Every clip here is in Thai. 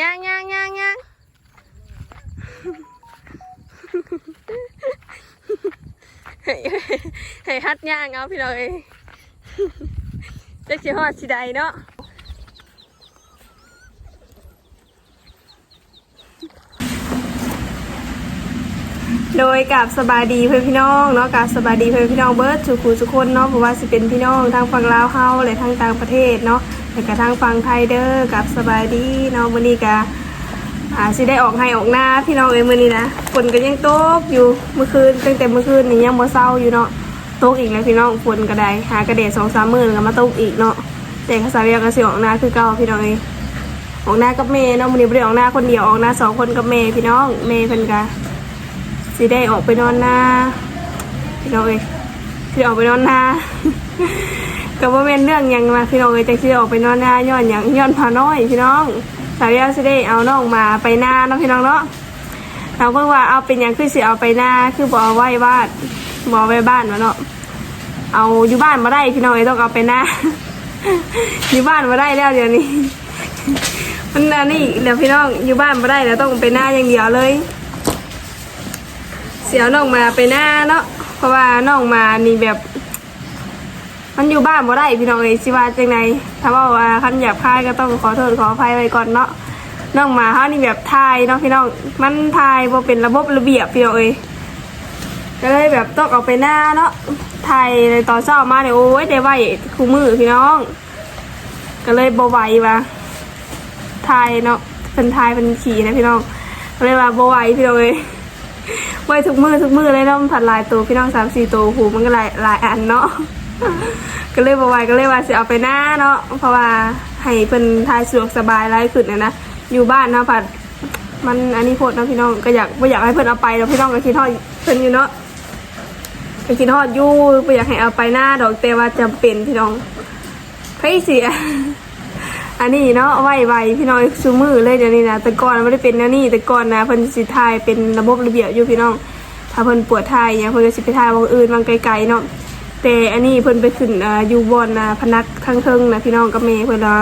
ย่างย่างย่างย่างให้ฮัดย่างเอาพี่น้องเอ้ยจักสิฮอดสิใดเนาะโดยกับสบายดีเพื่อนพี่น้องเนาะกับสบายดีเพื่อนพี่น้องเบิร์ดทุกคู่ทุคนเนาะเพราะว่าสิเป็นพี่น้องทางฝั่งลาวเฮาและทางต่างประเทศเนาะ แต่กับทางฝั่งไทยเด้อกับสบายดีเนาะมื้อนี้กะอาสิได้ออกให้ออกหน้าพี่น้องเอ้ยมื้อนี้นะฝนก็ยังตกอยู่เมื่อคืนตั้งแต่เมื่อคืนนี่ยังบ่เศร้าอยู่เนาะตกอีกแล้วพี่น้องฝนก็ได้หากระเดด2-3มื้อก็มาตกอีกเนาะแต่ข้าสาวเวียก็สิออกหน้าคือเก่าพี่น้องเอ้ยออกหน้ากับเมย์เนาะมื้อนี้บ่ได้ออกหน้าคนเดียวออกหน้าสองคนกับเมย์พี่น้องเมย์เพิ่นก็สิได้ออกไปนอนนาพี่น้องเอ้ยสิออกไปนอนนา ก็บ่แม่นเรื่องยังมาพี่น้องเอ้ยจังสิออกไปนอนนาย้อนหยังย้อนพาน้อยพี่น้องสาวยาสิได้เอาน้องมาไปนาเนาะพี่น้องเนาะเราเพิ่งว่าเอาเป็นยังคือสิเอาไปนาคือบ่อาไว้บ้านบ่อาไว้บ้านวะเนาะเอาอยู่บ้านบ่ได้พี่น้องเอ้ยต้องเอาไปนาอยู่บ้านบ่ได้แล้วเดี๋ยวนี้มันอันนี้เดี๋ยวพี่น้องอยู่บ้านบ่ได้แล้วต้องไปนาอย่างเดียวเลย เสียน้องมาไปหน้าเนาะเพราะว่าน้องมานี่แบบ มันอยู่บ้านบ่ได้พี่น้องเอ้ยสิว่าจังไดถ้าว่าว่าคันหยาบคายก็ต้องขอโทษขออภัยไว้ก่อนเนาะน้องมาเฮานี่แบบทายเนาะพี่น้องมันทายบ่เป็นระบบระเบียบพี่น้องเอ้ยก็เลยแบบต้องเอาไปหน้าเนาะทายในตอนเช้ามาเนี่ยโอ้ยได้ไหวคู่มือพี่น้อง ก็เลยบ่ไหวว่ะทายเนาะเป็นทายเป็นขี่นะพี่น้องก็เลยว่าบ่ไหวพี่น้องเอ้ยไว้ทุกมือทุกมือเลยเนาะผัดลายตัวพี่น้องสามสี่ตัวหูมันก็หลายหลายอันเนาะ ก็เลยบอไหวก็เลยว่าสิเอาไปหน้าเนาะเพราะว่าให้เป็นทายสะดวกสบายไรขึ้นนะนะอยู่บ้านเนาะผัดมันอันนี้โพดนะพี่น้องก็อยากไม่อยากให้เพิ่นเอาไปเนาะพี่น้องก็คิดทอดเพิ่นอยู่เนาะก็คิดทอดยู่ไม่อยากให้เอาไปหน้าดอกแต่ว่าจำเป็นพี่น้องเฮ้ยเสียอันนี้เนาะไหวไวพี่น้องซูมือเลยเดี๋ยวนี้นะแต่ก่อนไม่ได้เป็นนวนี้แต่ก่อนนะเพิ่นสิทายเป็นระบบระเบียบอยู่พี่น้อง ถ้าเพิ่นปวดทายเนี่ยเพิ่นก็สิไปทายวงอื่นวางไกลๆเนาะ แต่อันนี้เพิ่นไปขึ้นอ่าอยู่บนนะพนักทั้งเทิงนะพี่น้องกับเมย์เพิ่นว่า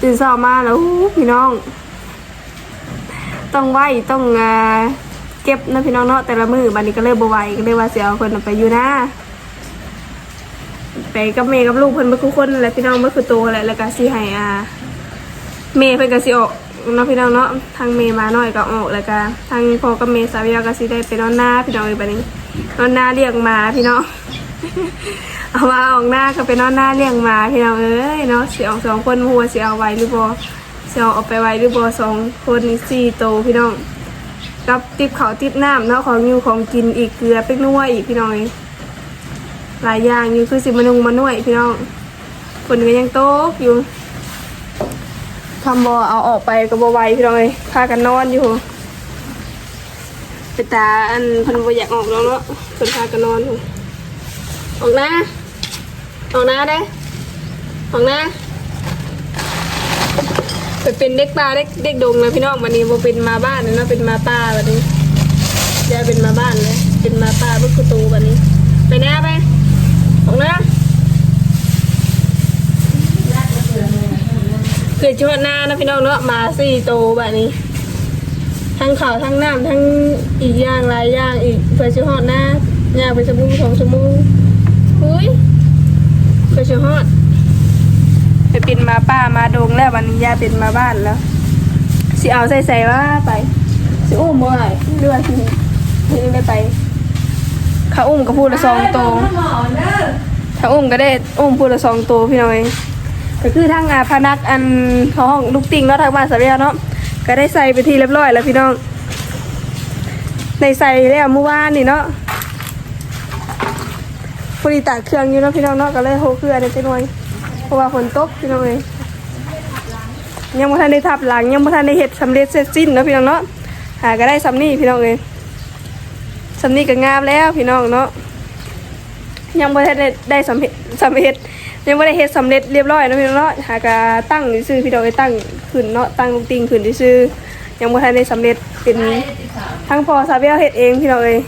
ตื่นเช้ามาแล้วพี่น้อง ต้องไหวต้องอ่าเก็บนะพี่น้องเนาะแต่ละมือบัดนี้ก็เลยบ่ไหวก็เลยว่าเสิเอาเพิ่นไปอยู่นะไปกับเมย์กับลูกเพิ่นเบ่ทุกคนและพี่น้องเบ่คือโตแหละแล้วก็สิให้อ่าเมย์เพิ่นก็สิออกเนาะพี่น้องเนาะทางเมย์มาหน่อยก็ออกแล้วก็ทางพ่อกับเมย์สาวยาก็สิได้ไปนอนหน้าพี่น้องอีกบัดนี้นอนหน้าเลี้ยงมาพี่น้อง เอามาออกหน้าก็ไปนอนหน้าเลี้ยงมาพี่น้องเอ้ยเนาะเสิออกสองคนหัวเสิเอาไว้หรือบ่สิเอาออกไปไว้หรือบ่สองคนนี่สี่โตพี่น้องกับติบเขาติบน้ำเนาะของอยู่ของกินอีกเกลือเป็กนัวอีกพี่น้องหลายอย่างอยู่คือสิมานุงมาหน่วยพี่น้องฝนก็ยังโตกอยู่ทำบอเอาออกไปก็บอไหวพี่น้องพากันนอนอยู่ไปตาอันพันบอยากออกแล้วเนาะเพิ่นพากันนอนอยู่ ออกนะออกนะได้ออกนะไปเป็นเด็กป่าเด็กเด็กดงเลยพี่น้องวันนี้โบเป็นมาบ้านเลยเนาะเป็นมาป่าวันนี้ยายเป็นมาบ้านเลยเป็นมาป่าเบิกประตูวันนี้ ไปน้าไปออกหน้าเกิดชวดหน้านะพี่น้องเนาะมาสี่โตแบบนี้ ทั้งข่าวทั้งน้ำทั้งอีกอย่างหลายอย่างอีกเพื่อชิฮอดหน้ายาไปชั่วโมงสองชั่วโม งหุ้ยเพื่อฮอดไปเป็นมาป้ามาดงแล้ววันนี้ยาเป็นมาบ้านแล้วสิเอาใส่ใส่ว่าไปสิอุ้มบ่ไหเรือว่าสิสิได้ไปเขาอุ้มก็พูดละสองโตวถ้าอุ้มก็ได้อุ้มพูดละสองโตวพี่น้อยก็คือทั้งอาพนักอันเขาห้องลูกติงเนาะทางบ้านสาเรียเนาะก็ได้ใส่ไปทีเรียบร้อยแล้วพี่น้องในใส่แล้วเมื่อวานนี่เนาะ อดีตากเครื่องอยู่เนาะพี่น้องเนาะก็เลยโหเครื่องได้ไปหน่อยเพราะว่าฝนตกพี่น้องเลยยังไม่ทันได้ทับหลังยังไม่ทันได้เห็ดสำเร็จเสร็จสิ้นเนาะพี่น้องเนาะหาก็ได้ซ้ำนี่พี่น้องเลยสำนี่ก็งามแล้วพี่น้องเนาะยังไม่ได้ได้สำเร็จสำเร็จยังไม่ได้เฮ็ดสำเร็จเรียบร้อยเนาะพี่น้องเนาะหากาตั้งซื่อพี่น้องไอ้ตั้งขึ้นเนาะตั้งลูกติงขึ้นซื่อยังไม่ทันได้สำเร็จเป็นทั้งพอซาเบียเฮ็ดเองพี่น้องเอ้ย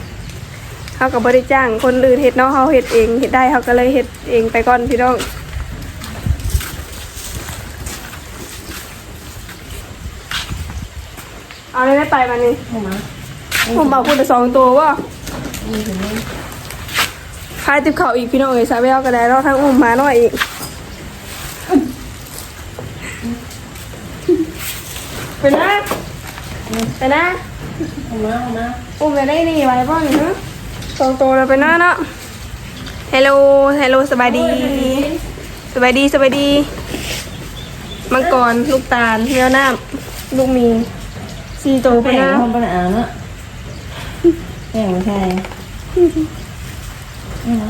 เขากับบริจ้างคนอื่นเฮ็ดเนาะเขาเฮ็ดเองเฮ็ดได้เขาก็เลยเฮ็ดเองไปก่อนพี่น้องเอาเลยได้ไปมานี่เข้ามาผมบอกคุณแต่สองตัวว่ามีถึงนี้พายติบเข่าอีกพี่น้องเอ๋ยสาวไปเอากระไดเราทั้งอุ้มมาหน่อยอีก ไปนะ ไปนะเข้ามาเข้ามาอุ้มไปได้นี่ไว้บ้างฮะ สองตัวเราไปนะเนาะฮัลโหลฮัลโหลสบายดี สบายดีสบายดี มังกร ลูกตาลเที่ยวน้ำลูกหมีสี่ตัวไปแป้งนะทำปัญหาเนาะแป้งไม่ใช่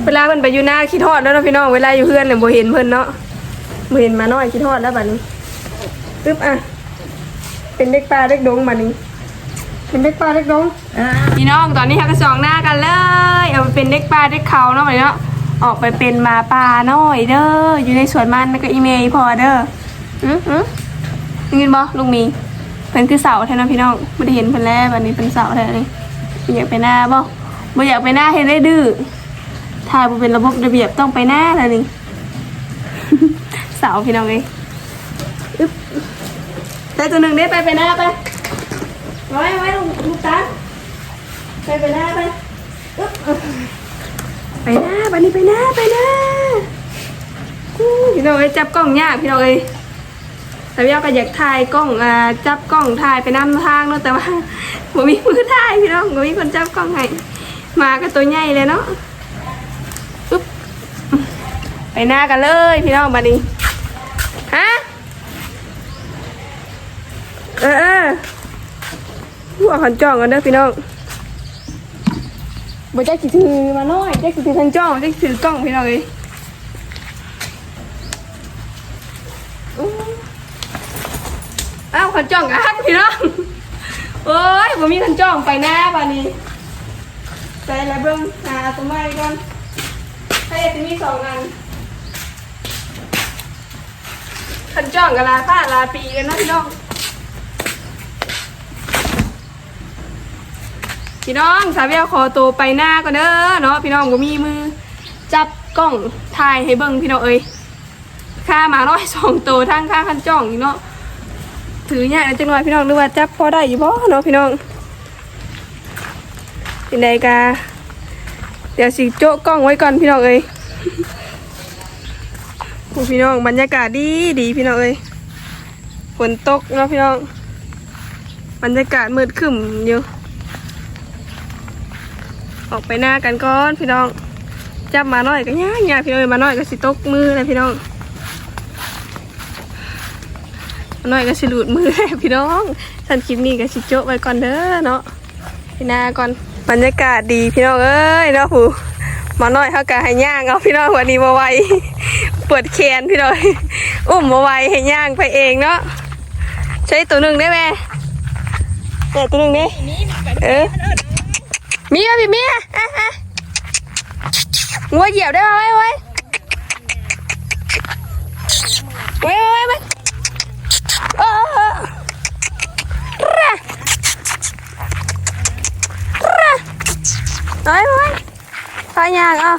เวลาเพิ่นไปอยู่หน้าคิดฮอดแล้วเนาะพี่น้อง เวลาอยู่เพื่อนเนี่ยบ่เห็นเพิ่นเนาะบ่เห็นมาน้อยคิดฮอดแล้วบัดนี้ปึ๊บอะ เป็นเด็กปลาเด็กดงบัดนี้ เป็นเด็กปลาเด็กดงอ่าพี่น้องตอนนี้เราก็สองหน้ากันเลย เอาไปเป็นเด็กปลาเด็กเขาเนาะบัดนี้เนาะออกไปเป็นมาป่าน้อยเด้ออยู่ในสวนมันแล้วก็อีเมย์พอเด้ออืออือยินบ่ลุงมีเพิ่นคือเสาแท้นะพี่น้องบ่ได้เห็นเพิ่นแล้วบัดนี้เป็นเสาแท้นี่อยากไปหน้าบ่บ่อยากไปหน้าเฮ็ดได้ดื้อถ้าบ่เป็นระบบระเบียบต้องไปหน้าแล้วนี่เสาพี่น้องเอ้ยอึ๊บแต่ตัวหนึ่งได้ไปไปหน้าไป ไว้ไว้ลูกลูกตาไปไปหน้าไปอึ๊บไปหน้าบันนี้ไปหน้าไปหน้าพี่น้องเอ้ยจับกล้องยากพี่น้องเอ้ยแต่พี่เอาก็อยากถ่ายกล้องอ่าจับกล้องถ่ายไปนำทางเนาะแต่ว่าบ่มีมือถ่ายพี่น้องบ่มีคนจับกล้องให้มาก็ตัวใหญ่เลยเนาะปึ๊บไปหน้ากันเลยพี่น้องบัดนี้ฮะเออ หัวขันจ้องกันเด้อพี่น้องบ่แจ๊กสิถือมาน้อยแจ๊กสิถือทางจ้องแจ๊กสิถือกล้องพี่น้องเลยอู้อ้าวขันจ้องกันพี่น้องโอ้ยบ่มีขันจ้องไปหน้าบัดนี้ไปแล้วเบิ่งหาตัวใหม่ก่อนถ้าอยากจะมีสองอันขันจ้องกับลาผ้าลาปีกันนะพี่น้อง พี่น้องสาวเวียขอตัวไปหน้าก่อนเด้อเนาะพี่น้องก็มีมือ จับกล้องถ่ายให้เบิ่งพี่น้องเอ้ยค่ามาน้อยสองตัวทั้งค่าขันจ้องอีกเนาะถือเนี่ยจังหน่อยพี่น้องดูว่าจับพอได้อยู่บ่เนาะพี่น้องเป็นไดกาเดี๋ยวสิโจ๊ะกล้องไว้ก่อนพี่น้องเอ้ยโอ้พี่น้องบรรยากาศดีดีพี่น้องเอ้ยฝนตกเนาะพี่น้องบรรยากาศมืดครึ้มอยู่ ออกไปหน้ากันก่อนพี่น้อง จับมาหน่อยก็ย่าย่าพี่น้องมาหน่อยก็สิตกมือเลยพี่น้องมาหน่อยก็สิหลุดมือเลยพี่น้องสันคลิปนี้ก็สิโจ๊ะไว้ก่อนเด้อเนาะพี่นาก่อนบรรยากาศดีพี่น้องเอ้ยเนาะผู้มาหน่อยเขากะให้ย่างเอาพี่น้องวันนี้มาไวเปิดแคนพี่น้องอุ้มมาไวให้ย่างไปเองเนาะใช้ตัวหนึ่งได้ไหมเนี่ตัวหนึ่งนี่เออ มีอะพี่มีอะองัวเหยียบได้ไหมเว้ไว้ไว้ไว้เอ้ยเว้ยทอยางอะ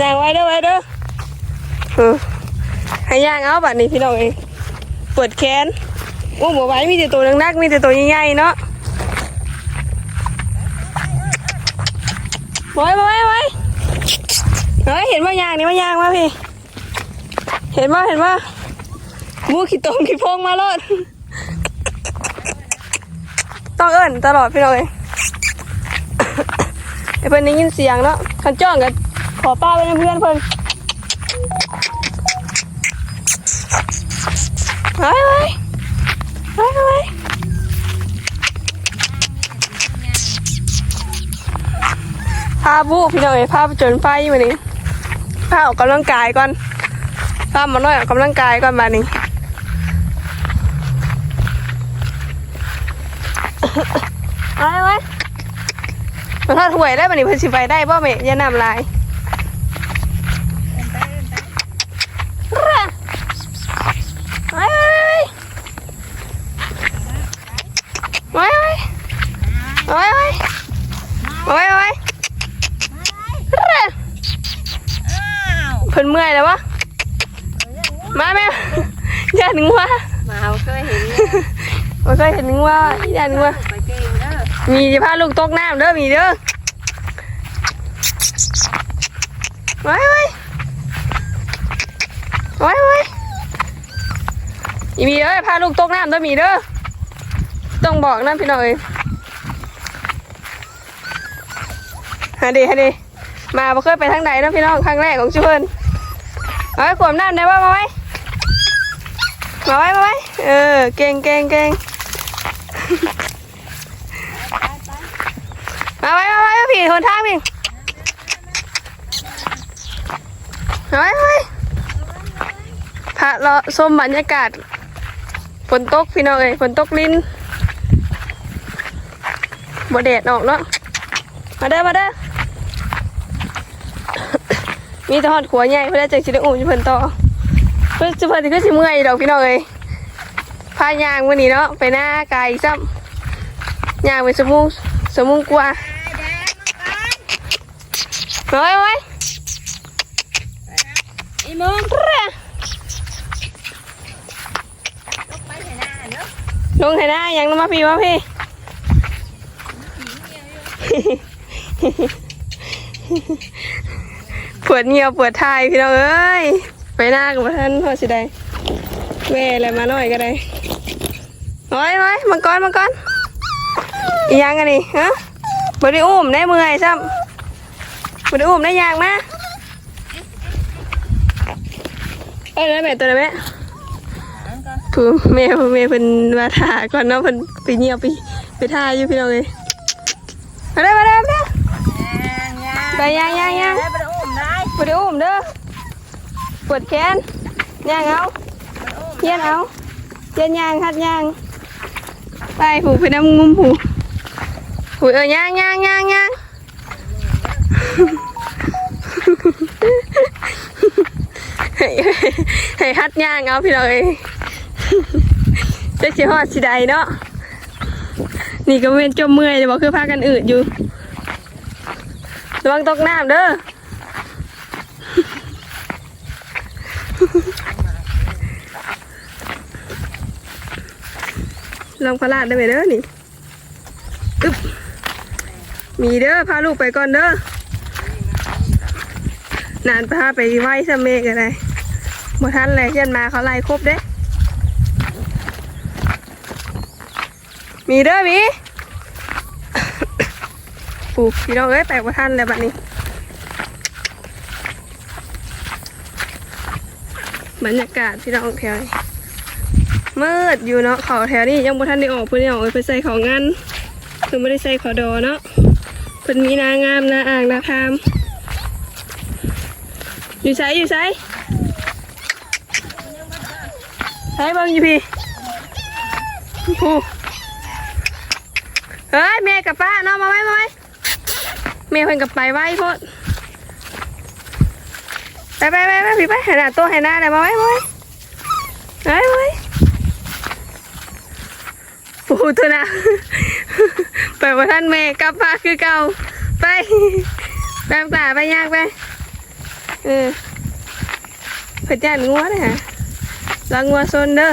ยางไว้ด้วยไว้ด้วยห้ย่างเอาบบนี้พี่น้องเอง เปิดแขนว่าหมวไว้มีแต่ตัวนักๆมีแต่ตัวใหญ่ๆเนาะไว้ไว้ไว้เฮ้ยเห็นว่ายางนี่ว่ายางมาพี่ เห็นว่าเห็นว่ามูขี้ตรงขี้พงมาโลดต้องเอิ้นตลอดพี่น้องเลยไอ้เพื่อนได้ยินเสียงเนาะขันจ้องกันขอป้าไปนเพื่อนเพื่อน พาบุพี่น้องเอ้ยภาพจนไฟมานี่พาออกกำลังกายก่อนภามาน่อยออกกำลังกายก่อนมานี่เอาไว้ไว้มันถ้าถวยได้มานนี้เพิ่นสิไปได้บ่แม่อย่านำลาย ยเห็นงัวย่านงัวมีจะพาลูกตกน้ำเด้อมีเด้อไว้ไว้ไว้ไว้อีมีเด้อพาลูกตกน้ำเด้อมีเด้อต้องบอกนะพี่น้องเอ้ยฮะดีฮะดีมาบ่เคยไปทางไหนนะพี่น้องครั้งแรกของชื่อเพิ่นเอาไว้ขวมน้ำได้ป่มาไว้มาไว้มาไว้เออเก่งเก่งเก่ง มาไว้ มาไว้มาผีคนทางพี่มาไว้มาไว้พระเลาะชมบรรยากาศฝนตกพี่น้องเอ้ยฝนตกลิ้นบ่แดดออกเนาะมาเด้อมาเด้อมีแต่หอดขัวใหญ่เพื่อได้จังสิได้อุ้มอยู่เพิ่นต่อเพื่อจะเพิ่นสิคือสิเมื่อยดอกพี่น้องเอ้ยพายางวันนี้เนาะไปหน้าไกลซ้ำยางไปสมุงสมุงกว่า เฮ้ยเว้ยอีมึงลงให้ได้ยังน้ำมาพี่มาพี่ปวดเหนียวปวดทายพี่น้องเอ้ยไปหน้ากับท่านพอสิได้แม่อะไรมาหน่อยก็ได้เฮ้ยเฮ้ยมังกรมังกรอีหยังกันนี่ฮะบริอุ้มได้เมื่อยซ้ำ บริอุ้มได้ยางมาเอ้ยแล้วแม่ตัวไหนแม่ผู้แม่ผู้แม่เพิ่นมาถ่าก่อนเนาะเพิ่นไปเงียบไปไปถ่าอยู่พี่น้องเอ้ยมาเด้อมาเด้อมาเด้อไปย่างย่างย่างได้ไปอุ้มได้บ่ได้อุ้มเด้อปวดแขนย่างเอาเฮียนเอาเฮียนย่างคัดย่างไปผูไปน้ำงุ้มผูผูเอ้ยย่างย่างย่างย่าง ให้ให้ฮัดย่างเอาพี่น้องเอ้ยจะสิฮอดสิใดเนาะนี่ก็เว้นจมเมื่อยเลยบอกคือพากันอืดอยู่ระวังตกน้ำเด้อลองพลาดได้ไหมเด้อนี่อึ๊บมีเด้อพาลูกไปก่อนเด้อ นานพาไปไหว้สะเมกอะไรบ่ทันเลยยันมาเขาไล่ครบเด้มีเด้อมีปูพี่น้องเอ้ยแปลกว่ท่านเลยบัดนี้ บรรยากาศพี่น้องแถวนี้มืดอยู่เนาะเขาแถวนี้ยังบ่ทันได้ออกเพื่อนได้ออกไปใส่ขางงานคือไม่ได้ใส่ขาดอเนาะเพิ่นมีนางงามนาอ่างนาคาม อยู่ไสอยู่ไสใช้บิ่งอยู่พี่โอ้เฮ้ยแม่กับป้านาะมาไว้มาไว้แม่เพิ่นกับไปไว้พดไปไปไปไปพี่ไปหน้าตัวให้หน้าเลยมาไว้มาไว้ไว้ไว้ปูตัวนะไปว่าท่านแม่กลับมาคือเก่าไปไปป่าไปยากไป เออเพิ่นย่านงัวเลยฮะลองงัวซนเด้อ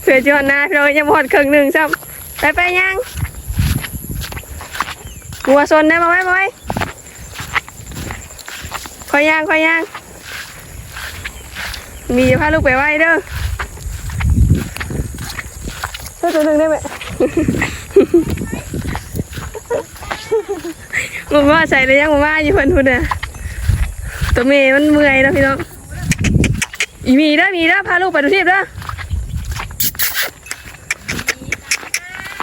เผื่อจอดหน้าเรายังหมดครึ่งหนึ่งซ้ำไปไปยังหัวซนได้มาไว้มาไว้คอยย่างคอยย่างมีจะพาลูกไปไว้เด้อเท่าตัวหนึ่งได้ไหม มึงว่าใส่เลยยังมึงว่าอยู่เพิ่นพุ่นน่ะตัวเมย์มันเมื่อยแล้วพี่น้องอีมีเด้อมีเด้อพาลูกไปดูทีบเด้อ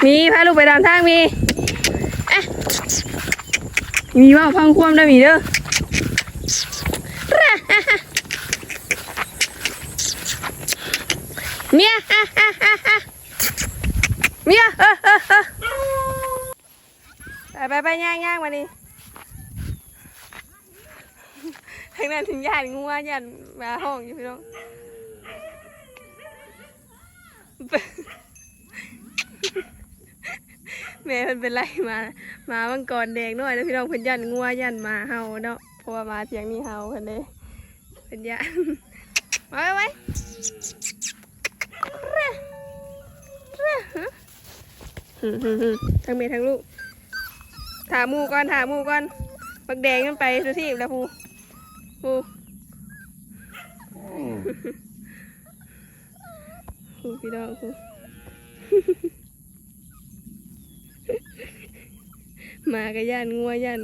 มีพาลูกไปตามทางมีเอ๊ะมีว่าพังคว่ำได้มีเด้อเมียเมียเออเออเออ ไปไปไปย่างย่างมานี่ทางนั้นถึงย่านงัวย่านมาห้องอยู่พี่น้องแม่เพิ่นเป็นไรมามามังกรแดงน่อยแล้วพี่น้องเพิ่นยันงัวยันมาเฮาเนาะเพราะว่ามาเถียงนี่เฮาเพิ่นเด้เป็นย่านไว้ไว้ทั้งเมียทั้งลูก ถามูก่อนถามูก่อนบักแดงมันไปสุทีบแล้วพูพูพูพี่น้องพูมากับย่านงัวย่าน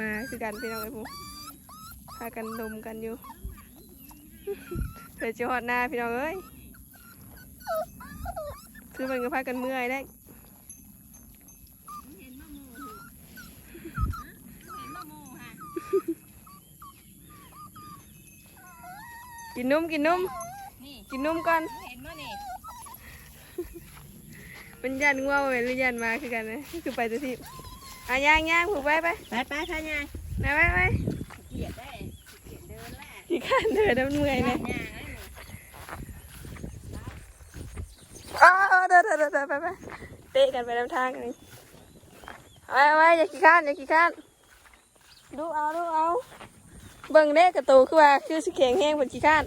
มาคือกันพี่น้องไอ้พูพากันดมกันอยู่เผื่อจะหอดหน้าพี่น้องเอ้ยคือมันก็พากันเมื่อยได้ เห็นมะม่วงเห็นมะม่วงฮะ กินนุ่มกินนุ่มนี่กินนุ่มก่อนเห็นมะนี่มันย่านงัวบ่แม่นหรือย่านมาคือกันนะคือไปตัวที่อะย่างย่างผูกไปไปไปไปพายายนะไปไปเกียดได้เกียดเดินแหละขี้ข้านเดินน้ำเมื่อยเลยยายอ้าวเดินเดินเดินเดินไปไปเตะกันไปน้ำทางกันนี่เอาไว้เอาไว้อย่าขี้ข้านอย่าขี้ข้าน ดูเอาดูเอา เบิ่งเด้กระตูคือว่าคือสิแข็งแห้งบนขี้ข้าน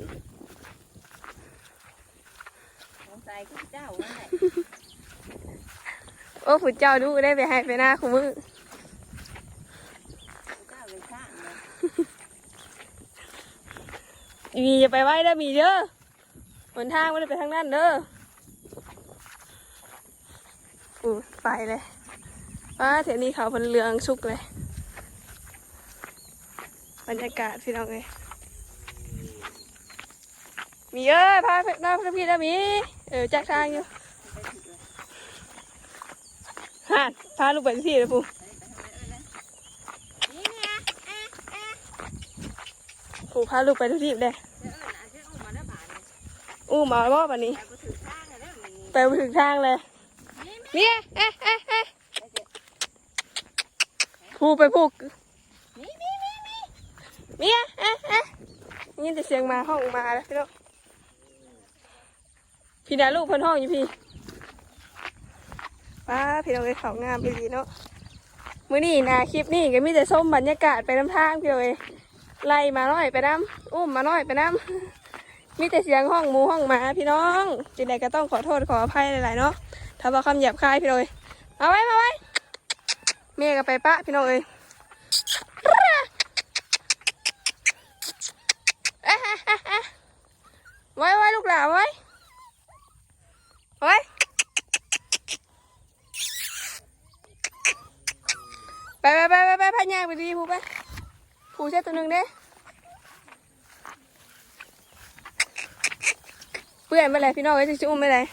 สงสัยคุณเจ้าว่าไงโอ้ผุดเจ้าดูได้ไปให้ไปหน้าคุมือเจ้าเลยข้างเลยมีอย่าไปไว้เด้อมีเด้อหนทางไม่ได้ไปทางนั้นเด้ออู้ไปเลยว้าเดี๋ยวนี้เขาเป็นเรืองชุกเลย บรรยากาศพี่น้องเลยมีเอ้ยพาไปน้าพี่แล้วมีเออแจักทางอยู่ฮะพาลูกไปที่เลยปุ๊ปูพาลูกไปทุกที่เลยเดี๋ยวเอิญอาจจะอุ้มมาได้บาทเลยอู้มาว่าวันนี้แต่กูถือข้างเลยแล้วมีไปถึงทางเลยเนี่ยเอ๊ะเอ๊ะเอ๊ะพูไปพูมีมีมีมี เมียเอ๊ะเอ๊ะยิ นแต่เสียงมาห้องมาแล้วพี่น้องพี่ดาลูกเพิ่นห้องอยู่พี่ป้าพี่น้องเลยเขางามไปดีเนาะมื้อนี้นะคลิปนี้ก็มีแต่ส้มบรรยากาศไปน้ำทางพี่น้องเลยไล่มาน้อยไปน้ำอุ้มมาน้อยไปน้ำมีแต่เสียงห้องหมูห้องหมาพี่น้องจิงใดก็ต้องขอโทษขออภัยหลายๆเนาะถ้าว่าคำหยาบคายพี่น้องเลยมาไว้มาไว้เมียก็ไปปะพี่น้องเอ้ย ลูกหลาไว้ไว้ไปไปไปไปไปพายางไปดีผูไปผูเช็ดตัวหนึ่งเด้เปื่อนไปเลยพี่น้องเอ้จุ๊มไปเลย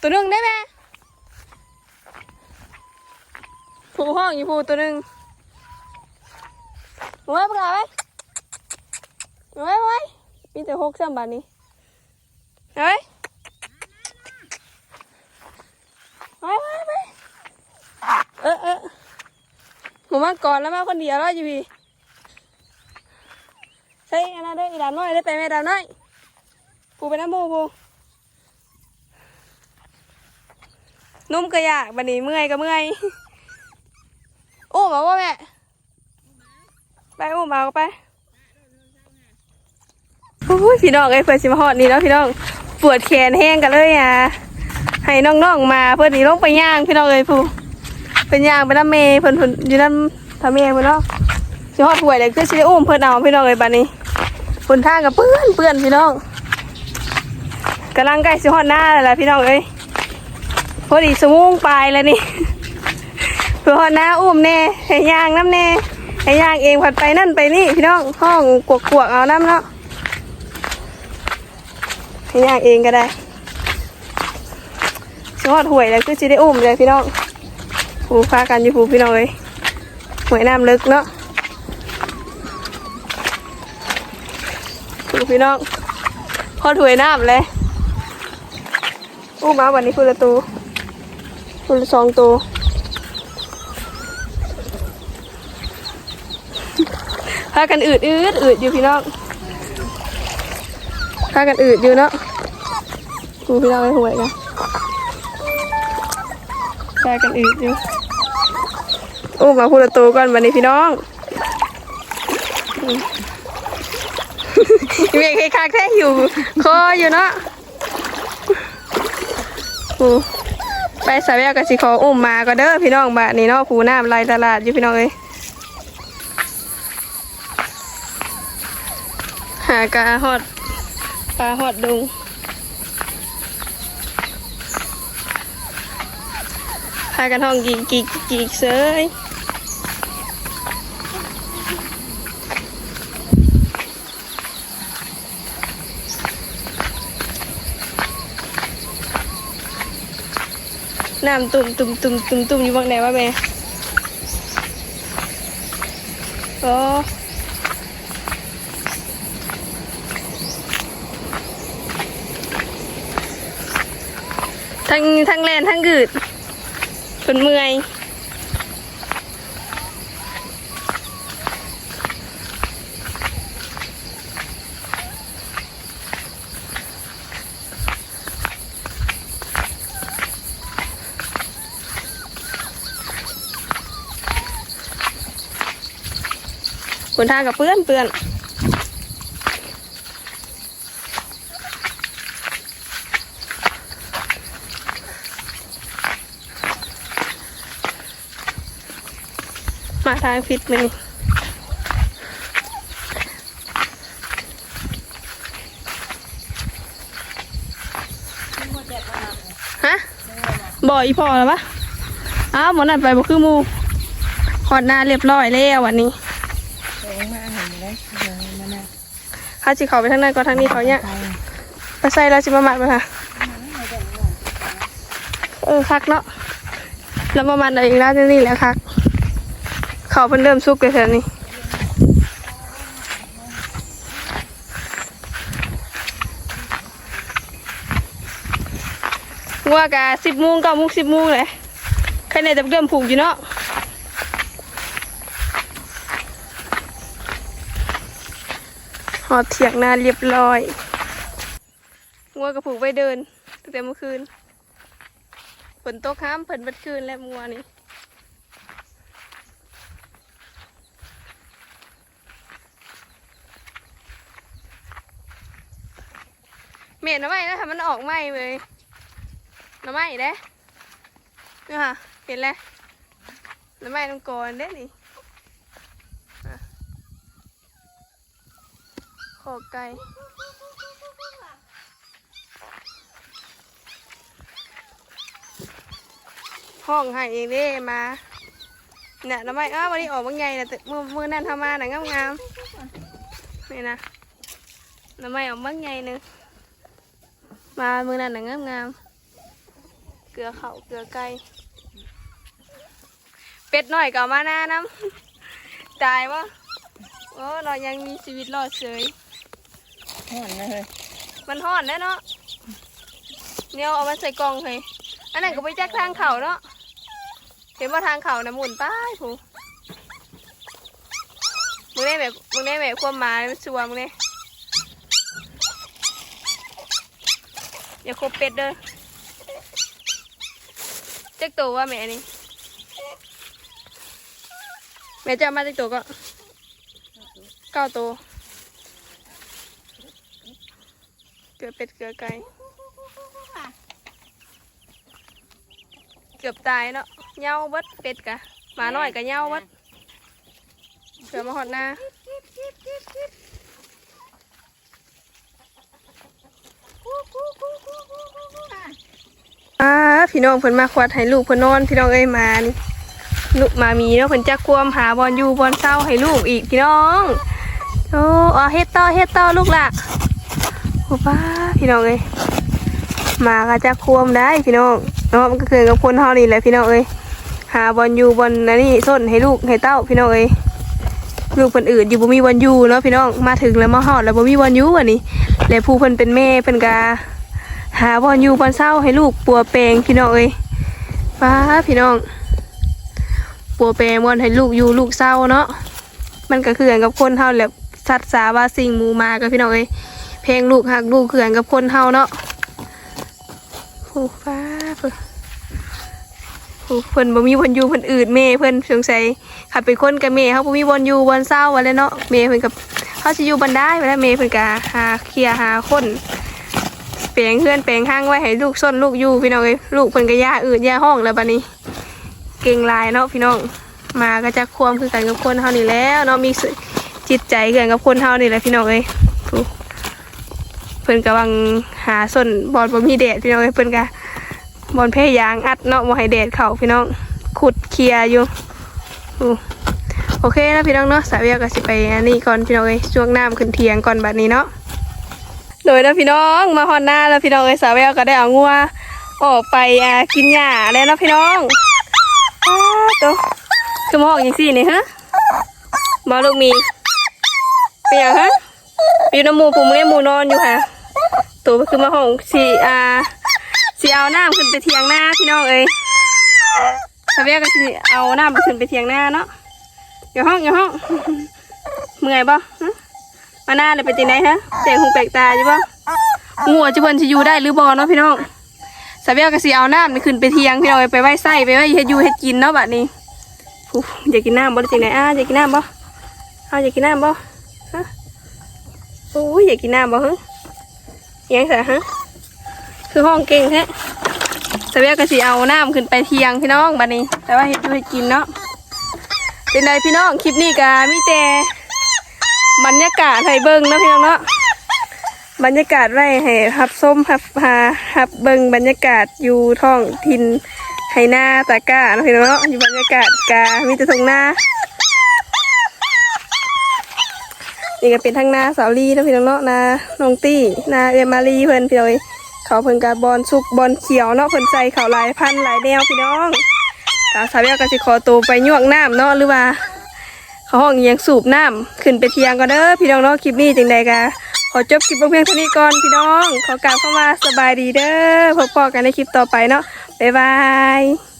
ตัวหนึ่งได้ไหมผูห้องอยู่ผูตัวหนึ่งไว้ปลาไว้ไว้ไว้มีแต่หกซ้ำบาทนี้ ไว้ไว้ไว้ไว้เออเออหมูมาก่อนแล้วมาคนเดียวแล้วอยู่พี่ใช่อันนั้นได้ออีหลานน้อยได้ไปแม่ดาวน้อยปูไปน้ำมูปูนุ่มก็อยากบันนี้เมื่อยก็เมื่อยโอ้มาว่าแม่ ไปโอ้มาก็ไปโอ้ยพี่น้องเอ้เพื่อนสิมาฮอดนี่เนาะพี่น้อง ปวดแขนแห้งกันเลยอะให้น้องๆมาเพื่อนนี่ลงไปย่างพี่น้องเอ้ยผู้เป็นย่างเป็นน้ำเมย์เพื่อนเพิ่นอยู่น้ำพระเมย์เพื่อนเนาะสิฮอดห่วยเลยคือสิได้อุ้มเพื่อนเอาพี่น้องเอ้ยบัดนี้ฝนท่ากับเปื้อนเปื้อนพี่น้องกำลังใกล้สิฮอดหน้าแล้วล่ะพี่น้องเอ้ยพอดีสมุงปลายแล้วนี่เพื่อฮอดหน้าอุ้มแน่ให้ย่างน้ำแน่ให้ย่างเองผัดไปนั่นไปนี่พี่น้องห้องกวกๆเอาน้ำเนาะ ให้ย่างเองก็ได้สอดหวยแล้วคือสิได้อุ้มเลยพี่น้องผูพากันอยู่ผูพี่น้องเลยหวยน้ำลึกเนาะผูพี่น้องพอถวยน้ำเลยอุ้มมาวันนี้คุณละตัวคุณละสองตัวพากันอืดอืดอืดอยู่พี่น้อง พากันอืดอยู่เนาะกูพี่เราไปหวยกันพากันอืดอยู่โอ้มาพูดตัวก่อนวันนี้พี่น้องมเมียคคักแท้อยู่คออยู่เนาะผูไปสาวแววกับสิขออุ้มมาก็เด้อพี่น้องบาทนี่เนาะผูน้ำลายตลาดอยู่พี่น้องเอ้ยหากาฮอด ปลาฮอดดุงพากันห้องกีกกีกกีกเซยน้ำตุ่มตุ่มตุ่มตุ่มตุ่มอยู่บางไหนวะแม่โอ้ ทั้งทั้งแลนทั้งกืดเป็นเมื่อยขนทางกับเปื้อนเปื้อน มาทางฟิตมันนี่ฮะบ่อยพอแล้วปะอ้าวหมอนั่นไปบ่คือมูหอดหน้าเรียบร้อยแล้ววันนี้เองมาเห็นเลยเดี๋ยวมานะข้าจิเขาไปทางนั้นก็ทางนี้เขาเนี่ยไปใส่แล้วจิมามัดไปค่ะเออคักเนาะแล้วมามัดเอาเองแล้วนี่แหละคัก เขาเป็นเริ่มซุกเลยแถวนี้ว่ากะสิบโมงเก้าโมงสิบโมงเลยใครในจะเริ่มผูกอยู่เนาะหอเถียงนาเรียบร้อยงัวกระผูกไว้เดินตั้งแต่เมื่อคืนฝนตกห้ามเพิ่นบัดคืนและงัวนี่ เม็ดน้ำไหม้นะถ้ามันออกไหมเลยน้ำไหม้เด้นี่ค่ะ เห็นแล้วน้ำไหม้น้ำกรเด้นี่ขอไก่ห้องให้เองเด้มาเนี่ยทำไมอ้าววันนี้ออกมาไงนะแต่มือมือนั่นทำมาหนังงามๆนี่นะทำไมออกมาไงนึง มามือนั่นหนังงามงามๆเกลือเขาเกลือไก่เป็ดหน่อยก็เอามาหน้าน้ำตายวะโอ้เรายังมีชีวิตรอดเฉยห่อนเลยมันห่อนแล้วเนาะเนี่ยเอามาใส่กล่องเลยอันนั้นก็ไปจักทางเขาเนาะเห็นว่าทางเขานะหมุนไป้ายผูมึงได้แบบมึงได้แบบความหมายมันชัวร์มึงเนี่ย อย่าคบเป็ดเด้อเจ๊กตัวว่าแม่นี่แม่จะมาเจ๊กตัวก็เก้าตัวเกือบเป็ดเกือบไก่เกือบตายเนาะเหย้าเบิดเป็ดกะหมาน้อยกะเหย้าเบิดเสือมาหอดหน้า พี่น้องเพิ่นมาควัดให้ลูกเพิ่นนอนพี่น้องเอ้ยมานี่ลูกมามีเนาะเพิ่นจะควมหาบอลอยู่บอลเศร้าให้ลูกอีกพี่น้องโอ้เอาเฮ็ดต่อเฮ็ดต่อลูกล่ะโอ้ป้าพี่น้องเอ้ยมาก็จะควมได้พี่น้องเนาะมันก็คือกับคนเฮานี่แหละพี่น้องเอ้ยหาบอลอยู่บอลนั่นนี่ส้นให้ลูกให้เต้าพี่น้องเอ้ยลูกคนอื่นอยู่บ่มีบอลอยู่เนาะพี่น้องมาถึงแล้วมาฮอดแล้วบ่มีบอลอยู่อันนี้แล้วผู้เพิ่นเป็นแม่เพิ่นก็ หาบอลอยู่บอลเศร้าให้ลูกปัวแปลงพี่น้องเอ้ยป้าพี่น้อง ปัวแปลงบอลให้ลูกอยู่ลูกเศร้าเนาะมันก็คือนกับคนเฮาแหละสัตว์สาว่าสิ่งมูมากับพี่น้องเอ้ยเพลงลูกหักลูกเขื่อนกับคนเฮาเนาะโอ้ฟ้าเพิ่นโอ้เพิ่นบ่มีวันอยู่เพิ่นอืดแม่เพิ่นสงสัยขับเป็นคนกับแม่เขาบ่มีวันอยู่วันเศร้าวันเลยเนาะแม่เพิ่นกับเขาจะอยู่บันไดเวลาเมย์เพิ่นกะหาเคลียหาคน แปลงเพื่อนแปลงห้างไว้ให้ลูกส้นลูกอยู่พี่น้องเอ้ยลูกเพิ่นก็ย่าอื่นย่าห้องแล้วบัดนี้ เก่งลายเนาะพี่น้องมาก็จะควมคือกันกับคนเฮานี่แล้วเนาะมีจิตใจเกินกับคนเฮานี่แหละพี่น้องเอ้ยผู้เพิ่นกำลังหาส้นบอลบ่มีแดดพี่น้องเอ้ยเพิ่นก็บอลเพยยางอัดเนาะบ่ให้แดดเข้าพี่น้องขุดเคลียร์อยู่โอเคนะพี่น้องเนาะสาวเวียก็สิไปอันนี้ก่อนพี่น้องเอ้ยช่วงน้ำขึ้นเทียงก่อนบัดนี้เนาะ โดยนะพี่น้องมาฮอนหน้าแล้วพี่น้องเอ้ยสาวเวียก็ได้เอางัวออกไปอ่ากินหญ้าแล้วนะพี่น้องอ้าตัวคือมาห้องยังสี่นี่ฮะบอลูกมีเป็นหยังฮะไปอยู่น้ำมูผมเนี่ยมูนอนอยู่ค่ะ ตัวคือมาห้องสีอ่าสีเอาน้ำขึ้นไปเทียงหน้าพี่น้องเอ้ยสาวเวียก็สิเอาน้ำขึ้นไปเทียงหน้าเนาะอย่าห้องอย่าห้องเมื่อยบ่ฮะ มาหน้าเลยไปจีไหนฮะแจงหูแปลกตาอยู่บ่งัวจะเพิ่นสิอยู่ได้หรือบ่เนาะพี่น้องสาวเบียก็สิเอาน้ำนี่ขึ้นไปเทียงพี่น้องไปไหว้ไส้ไปไหว้เฮ็ดยูเฮ็ดกินเนาะบัดนี้ฟูอยากกินน้ำบ่หรือจังไดอ้าอยากกินน้ำบ่อ้าอยากกินน้ำบ่ฮะโอ้ยอยากกินน้ำบ่ฮะยังซะฮะคือห้องเก่งแท้สาวเบียก็สิเอาน้ำขึ้นไปเทียงพี่น้องบัดนี้ แต่ว่าเฮ็ดอยู่เฮ็ดกินเนาะเป็นไงพี่น้องคลิปนี้ก็มีแต่ บรรยากาศให้เบิ่งนะพี่น้องเนาะบรรยากาศไว้ให้รับส้มรับหารับเบิ่งบรรยากาศอยู่ท้องทินไหหน้าตะกานะพี่น้องเนาะอยู่บรรยากาศกามีแต่ทงหน้านี่ก็เป็นทั้งหน้าสาวลีนะพี่น้องเนาะนาน้องตี้นาเอมารีเพิ่นพี่น้องเอ้ยเขาเพิ่นกับอลสุกบอลเขียวเนาะเพิ่นใส่เขาหลายพันหลายแนวพี่น้องสาวสาวเวียก็สิขอตัวไปย่วงน้ำเนาะหรือว่า เขาห้องเอียงสูบน้ำขึ้นไปเทียงก็เด้อพี่น้องเนาะคลิปนี้จังใดกะขอจบคลิปเพียงเท่านี้ก่อนพี่น้อง ขอกล่าวเข้ามาสบายดีเด้อพบกันในคลิปต่อไปเนาะบ๊ายบาย